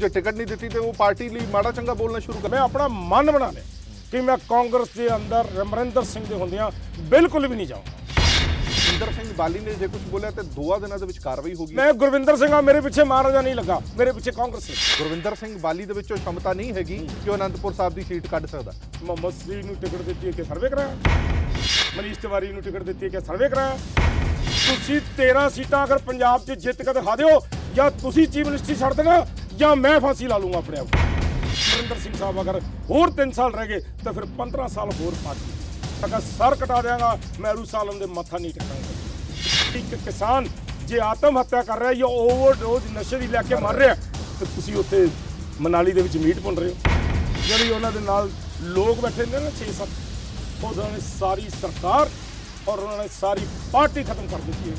ਜੇ ਟਿਕਟ ਨਹੀਂ ਦਿੱਤੀ ਤੇ ਉਹ ਪਾਰਟੀ ਲਈ ਮਾੜਾ ਚੰਗਾ ਬੋਲਣਾ ਸ਼ੁਰੂ ਕਰ ਮੈਂ ਆਪਣਾ ਮਨ ਬਣਾ ਲਿਆ ਕਿ ਮੈਂ ਕਾਂਗਰਸ ਦੇ ਅੰਦਰ ਅਮਰਿੰਦਰ ਸਿੰਘ ਦੇ ਹੁੰਦਿਆਂ ਬਿਲਕੁਲ ਵੀ ਨਹੀਂ ਜਾਊਂਗਾ। ਇੰਦਰ ਸਿੰਘ ਬਾਲੀ ਨੇ ਜੇ ਕੁਝ ਬੋਲਿਆ ਤੇ ਦੋਆ ਦਿਨਾਂ ਦੇ ਵਿੱਚ ਕਾਰਵਾਈ ਹੋ ਗਈ। ਮੈਂ ਗੁਰਵਿੰਦਰ ਸਿੰਘ ਆ ਮੇਰੇ ਪਿੱਛੇ ਮਹਾਰਾਜਾ ਨਹੀਂ ਲੱਗਾ ਮੇਰੇ ਪਿੱਛੇ ਕਾਂਗਰਸ ਹੈ ਗੁਰਵਿੰਦਰ ਸਿੰਘ ਬਾਲੀ ਦੇ ਵਿੱਚੋਂ ਸ਼ਮਤਾ ਨਹੀਂ ਹੈਗੀ ਕਿ ਉਹ ਅਨੰਦਪੁਰ ਸਾਹਿਬ ਦੀ ਸੀਟ ਕੱਢ ਸਕਦਾ। ਮੁਹੰਮਦ ਸਲੀਮ ਨੂੰ ਟਿਕਟ ਦਿੱਤੀ ਹੈ ਕਿ ਸਰਵੇ ਕਰਾਇਆ? ਮਨੀਸ਼ ਤਿਵਾਰੀ ਨੂੰ ਟਿਕਟ ਦਿੱਤੀ ਹੈ ਕਿ ਸਰਵੇ ਕਰਾਇਆ? ਤੁਸੀਂ 13 ਸੀਟਾਂ ਅਗਰ ਪੰਜਾਬ 'ਚ ਜਿੱਤ ਕੇ ਦਿਖਾ ਦਿਓ ਜਾਂ ਤੁਸੀਂ ਚੀਫ ਮਿਨਿਸਟਰੀ ਛੱਡ ਦੇਣਾ ਜਾਂ ਮੈਂ ਫਾਂਸੀ ਲਾ ਲੂੰਗਾ ਆਪਣੇ ਆਪ ਨਰਿੰਦਰ ਸਿੰਘ ਸਾਹਿਬ, ਅਗਰ ਹੋਰ 3 ਸਾਲ ਰਹਿ ਗਏ, ਤਾਂ ਫਿਰ 15 ਸਾਲ ਹੋਰ ਪਾਰਟੀ ਅਗਰ ਸਰ ਕਟਾ ਦਿਆਂਗਾ, ਮੈਂ ਅਰੂ ਦੇ ਮੱਥਾ ਨਹੀਂ ਟਿਕਾਂਗਾ ਇੱਕ ਕਿਸਾਨ ਜੇ ਆਤਮ ਹੱਤਿਆ ਕਰ ਰਿਹਾ ਜਾਂ ਓਵਰਡੋਜ਼ ਨਸ਼ੇ ਦੀ ਲੈ ਕੇ ਮਰ ਰਿਹਾ, ਤੇ ਤੁਸੀਂ ਉੱਥੇ ਮਨਾਲੀ ਦੇ ਵਿੱਚ ਮੀਟ ਭੁੰਨ ਰਹੇ ਹੋ। ਜਿਹੜੀ ਉਹਨਾਂ ਦੇ ਨਾਲ ਲੋਕ ਬੈਠੇ ਨੇ ਨਾ 6-7 ਉਹਨਾਂ ਨੇ ਸਾਰੀ ਸਰਕਾਰ ਔਰ ਉਹਨਾਂ ਨੇ ਸਾਰੀ ਪਾਰਟੀ ਖਤਮ ਕਰ ਦਿੱਤੀ ਹੈ।